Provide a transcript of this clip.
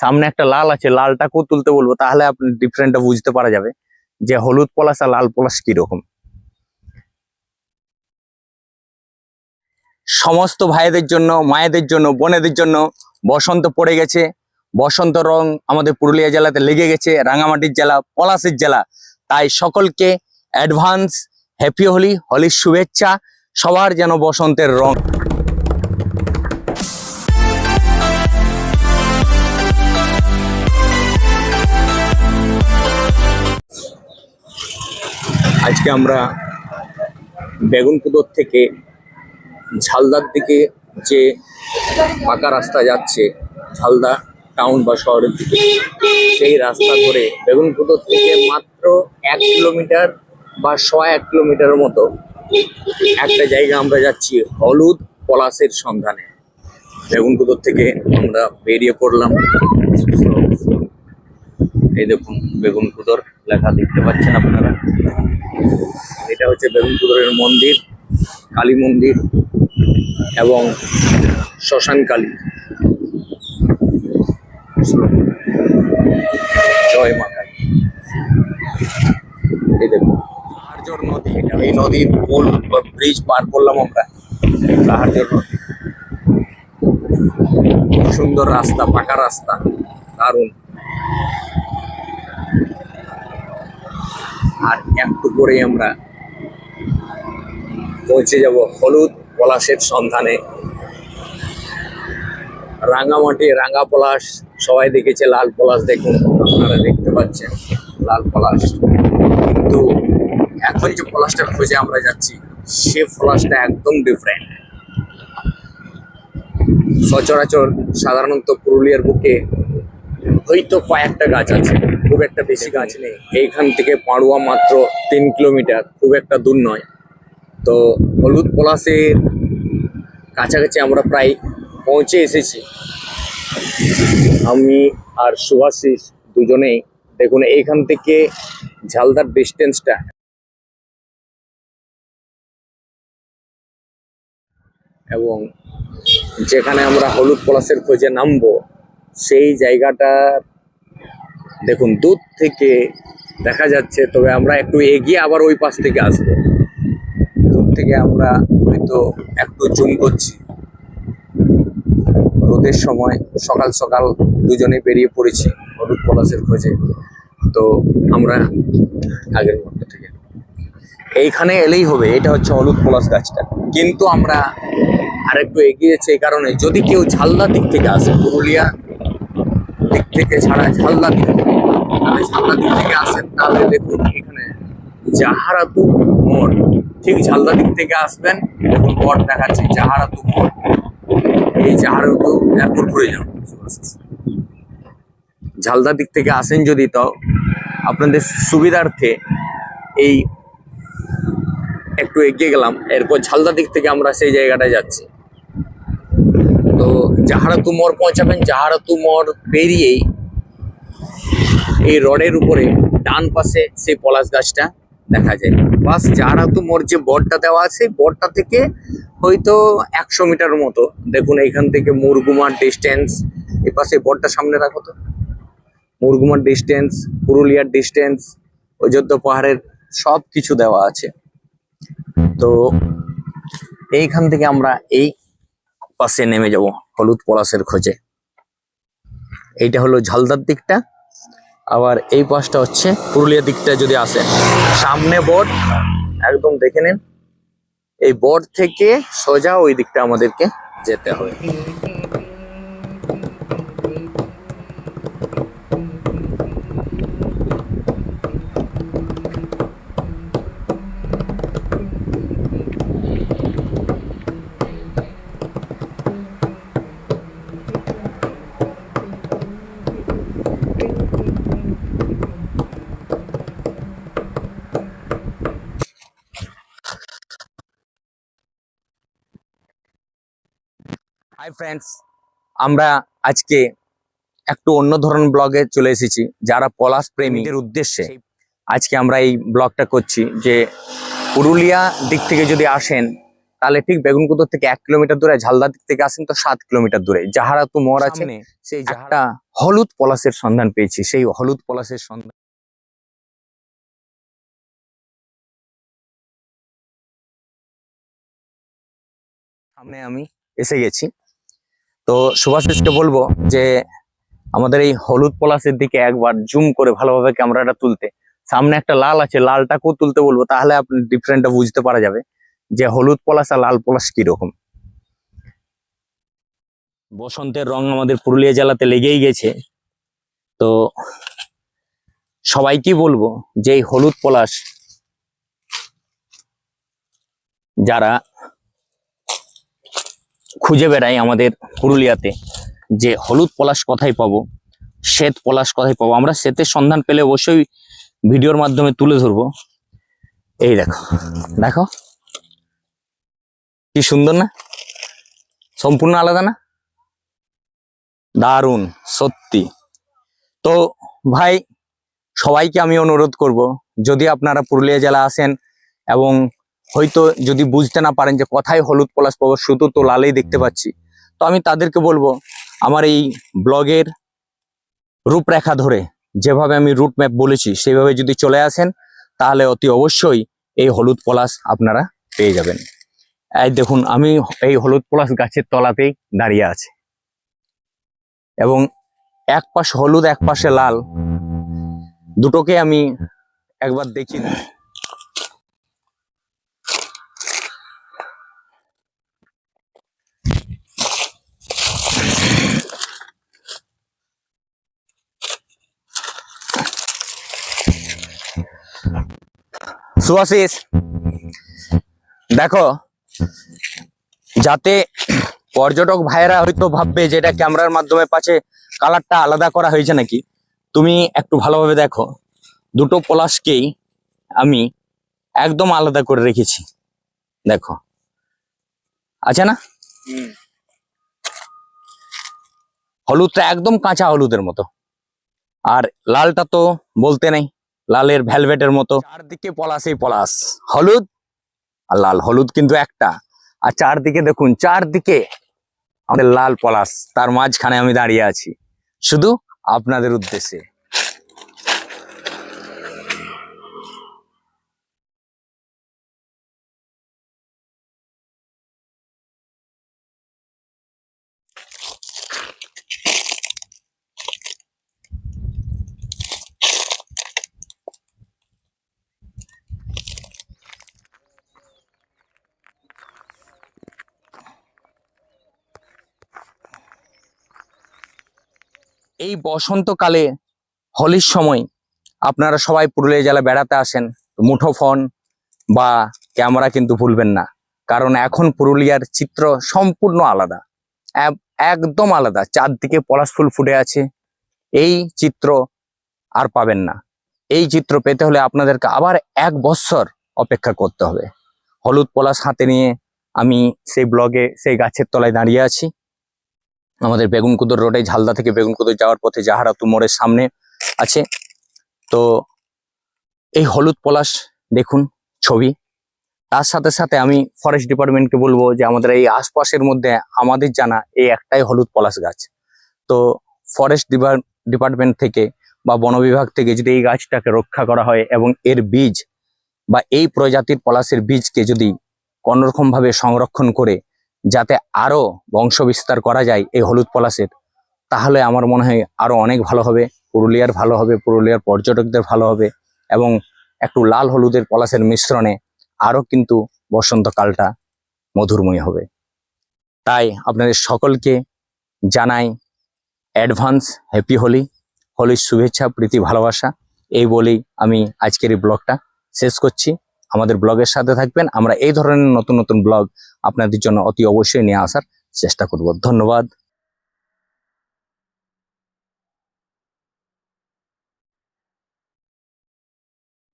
সামনে একটা লাল আছে লালটাকেও তুলতে বলব, তাহলে আপনি ডিফারেন্টটা বুঝতে পারা যাবে যে হলুদ পলাশ আর লাল পলাশ কীরকম। সমস্ত ভাইদের জন্য, মায়েদের জন্য, বোনেদের জন্য বসন্ত পড়ে গেছে। বসন্ত রং আমাদের পুরুলিয়া জেলাতে লেগে গেছে, রাঙামাটির জেলা, পলাশের জেলা। তাই সকলকে অ্যাডভান্স হ্যাপি হোলি, হোলির শুভেচ্ছা, সবার যেন বসন্তের রং আজকে আমরা বেগুনপুদর থেকে ঝালদার দিকে যে পাকা রাস্তা যাচ্ছে, ঝালদা টাউন বা শহরের দিকে, সেই রাস্তা ধরে বেগুনপুদর থেকে মাত্র এক কিলোমিটার বা শ এক কিলোমিটারের মতো একটা জায়গা আমরা যাচ্ছি হলুদ পলাশের সন্ধানে। বেগুনপুদর থেকে আমরা বেরিয়ে পড়লাম। এই দেখুন বেগুনপুদর লেখা দেখতে পাচ্ছেন আপনারা। এটা হচ্ছে বেগুনপুদরের মন্দির, কালী মন্দির এবং শ্মশান কালী। জয় মা কালী। এই দেখুন। সাহারজর নদী, এটা এই নদীর পুল ব্রিজ পার করলাম আমরা। সাহারজর নদী। সুন্দর রাস্তা, পাকা রাস্তা। দারুণ। আর একটু পরেই আমরা পৌঁছে যাব হলুদ পলাশের সন্ধানে। রাঙামাটি, রাঙা পলাশ, সবাই দেখেছে লাল পলাশ দেখুন, আপনারা দেখতে পাচ্ছেন লাল পলাশ। কিন্তু এখন যে পলাশটা খুঁজে আমরা যাচ্ছি, সে পলাশটা একদম ডিফারেন্ট সচরাচর সাধারণত পুরুলিয়ার বুকে হয়তো কয়েকটা গাছ আছে। খুব একটা বেশি গাছ নেই। এইখান থেকে পাড়ুয়া মাত্র তিন কিলোমিটার, খুব একটা দূর নয়। তো হলুদ পলাশের কাছাকাছি আমরা প্রায় পৌঁছে এসেছি। আমি আর সুভাশিস দুজনেই দেখুন এইখান থেকে ঝালদার ডিস্টেন্সটা এবং যেখানে আমরা হলুদ পলাশের খোঁজে নামবো, সেই জায়গাটা দেখুন, দূর থেকে দেখা যাচ্ছে, তবে আমরা একটু এগিয়ে আবার ওই পাশ থেকে আসব। দূর থেকে আমরা হয়তো একটু জুম করছি। রোদের সময় সকাল সকাল দুজনে বেরিয়ে পড়েছি হলুদ পলাশের খোঁজে। তো আমরা আগের মধ্যে থেকে এইখানে এলেই হবে, এটা হচ্ছে হলুদ পলাশ গাছটা। কিন্তু আমরা আরেকটু এগিয়েছে এই কারণে। যদি কেউ ঝালদা দিক থেকে আসে, পুরুলিয়া দিক থেকে ছাড়া ঝালদা দিক থেকে দিক থেকে আসেন, তাহলে এখানে মোড় ঠিক ঝালদা দিক থেকে আসবেন মোড় এই ঘুরে দিক থেকে আসেন যদি তাও আপনাদের সুবিধার্থে এই একটু এগিয়ে গেলাম। এরপর ঝালদা দিক থেকে আমরা সেই জায়গাটায় যাচ্ছি। তো জাহারাতু মোড় পৌঁছাবেন। জাহারাতু মোড় পেরিয়েই এই রডের উপরে ডান পাশে সেই পলাশ গাছটা দেখা যায়। বাস জাহারাতু মোড় যে বোর্ডটা দেওয়া আছে বোর্ডটা থেকে হয়তো একশো মিটার মতো। দেখুন, এইখান থেকে মুরগুমার ডিস্টেন্স এই পাশে বোর্ডটা সামনে রাখো তো। মুরগুমার ডিস্টেন্স পুরুলিয়ার ডিস্টেন্স অযোধ্যা পাহাড়ের সব কিছু দেওয়া আছে। তো এইখান থেকে আমরা এই পাশে নেমে যাব হলুদ পলাশের খোঁজে। এইটা হলো ঝালদার দিকটা। আবার এই পাশটা হচ্ছে পুরুলিয়া দিকটা যদি আসেন। সামনে বোর্ড একদম দেখে নিন। এই বোর্ড থেকে সোজা ওই দিকটা আমাদেরকে যেতে হবে। হাই ফ্রেন্ডস আমরা আজকে একটু অন্য ধরন ব্লগে চলে এসেছি যারা পলাশ প্রেমীদের উদ্দেশ্যে। আজকে আমরা এই ব্লগটা করছি যে পুরুলিয়া দিক থেকে যদি আসেন তাহলে ঠিক বেগুনকুদর থেকে এক কিলোমিটার দূরে ঝালদা দিক থেকে আসেন তো সাত কিলোমিটার দূরে। যাহারা তো মোড় আছে সেই একটা হলুদ পলাশের সন্ধান পেয়েছি। সেই হলুদ পলাশের সন্ধান সামনে আমি এসে গেছি। তো সুভাষিসকে বলব যে আমাদের এই হলুদ পলাশের দিকে একবার জুম করে ভালোভাবে ক্যামেরাটা তুলতে। সামনে একটা লাল আছে, লালটাকেও তুলতে বলব, তাহলে আপনি ডিফারেন্টটা বুঝতে পারা যাবে যে হলুদ পলাশ আর লাল পলাশ কীরকম। বসন্তের রং আমাদের পুরুলিয়া জেলাতে লেগেই গেছে। তো সবাইকে বলব যে এই হলুদ পলাশ যারা খুঁজে বেড়ায় আমাদের পুরুলিয়াতে যে হলুদ পলাশ কোথায় পাবো, শ্বেত পলাশ কোথায় পাবো, আমরা শ্বেতের সন্ধান পেলে অবশ্যই ভিডিওর মাধ্যমে তুলে ধরবো। এই দেখো দেখো। কি সুন্দর না? সম্পূর্ণ আলাদা না? দারুণ, সত্যি। তো ভাই, সবাইকে আমি অনুরোধ করব, যদি আপনারা পুরুলিয়া জেলা আসেন এবং হয়তো যদি বুঝতে না পারেন যে কোথায় হলুদ পলাশ পাবো শুধু তো লালেই দেখতে পাচ্ছি। তো আমি তাদেরকে বলব, আমার এই ব্লগের রূপরেখা ধরে যেভাবে আমি রুট ম্যাপ বলেছি, সেভাবে যদি চলে আসেন, তাহলে অতি অবশ্যই এই হলুদ পলাশ আপনারা পেয়ে যাবেন। এই দেখুন, আমি এই হলুদ পলাশ গাছের তলাতেই দাঁড়িয়ে আছে। এবং এক পাশ হলুদ, এক পাশে লাল। দুটোকে আমি একবার দেখি না। সুভাশিস দেখো যাতে পর্যটক ভাইয়েরা হয়তো ভাববে যে এটা ক্যামেরার মাধ্যমে পাচ্ছে কালারটা আলাদা করা হয়েছে নাকি? তুমি একটু ভালোভাবে দেখো। দুটো পলাশকেই আমি একদম আলাদা করে রেখেছি। দেখো। আছে না? হলুদটা একদম কাঁচা হলুদের মতো। আর লালটা তো বলতে নেই। লালের ভ্যালভেটের মতো। চারদিকে এই পলাশ। হলুদ আর লাল। হলুদ কিন্তু একটা। আর চারদিকে দেখুন, চারদিকে আমাদের লাল পলাশ। তার মাঝখানে আমি দাঁড়িয়ে আছি। শুধু আপনাদের উদ্দেশ্যে। এই বসন্তকালে, হোলির সময় আপনারা সবাই পুরুলিয়া জেলা বেড়াতে আসেন, মুঠোফোন বা ক্যামেরা কিন্তু ভুলবেন না। কারণ এখন পুরুলিয়ার চিত্র সম্পূর্ণ আলাদা। এক- একদম আলাদা। চারদিকে পলাশ ফুল ফুটে আছে। এই চিত্র আর পাবেন না। এই চিত্র পেতে হলে আপনাদেরকে আবার এক বৎসর অপেক্ষা করতে হবে। হলুদ পলাশ হাতে নিয়ে আমি সেই ব্লগে, সেই গাছের তলায় দাঁড়িয়ে আছি। আমাদের বেগুনকুদর রোডে ঝালদা থেকে বেগুনকুদর যাওয়ার পথে জাহারাতু মোড়ের সামনে আছে। তো এই হলুদ পলাশ দেখুন ছবি। তার সাথে সাথে আমি ফরেস্ট ডিপার্টমেন্টকে বলব যে আমাদের এই আশপাশের মধ্যে আমাদের জানা এই একটাই হলুদ পলাশ গাছ। তো ফরেস্ট ডিপার্টমেন্ট থেকে বা বন বিভাগ থেকে যদি এই গাছটাকে রক্ষা করা হয় এবং এর বীজ বা এই প্রজাতির পলাশের বীজকে যদি কোনোরকম ভাবে সংরক্ষণ করে যাতে আরও বংশ বিস্তার করা যায় এই হলুদ পলাশের, তাহলে আমার মনে হয় আরও অনেক ভালো হবে। পুরুলিয়ার ভালো হবে, পুরুলিয়ার পর্যটকদের ভালো হবে এবং একটু লাল হলুদের পলাশের মিশ্রণে আরও কিন্তু বসন্তকালটা মধুরময় হবে। তাই আপনাদের সকলকে জানাই অ্যাডভান্স হ্যাপি হোলি, হোলির শুভেচ্ছা, প্রীতি, ভালোবাসা। এই বলেই আমি আজকের এই ব্লগটা শেষ করছি। আমাদের ব্লগের সাথে থাকবেন। আমরা এই ধরনের নতুন নতুন ব্লগ আপনাদের জন্য অতি অবশ্যই নিয়ে আসার চেষ্টা করব। ধন্যবাদ।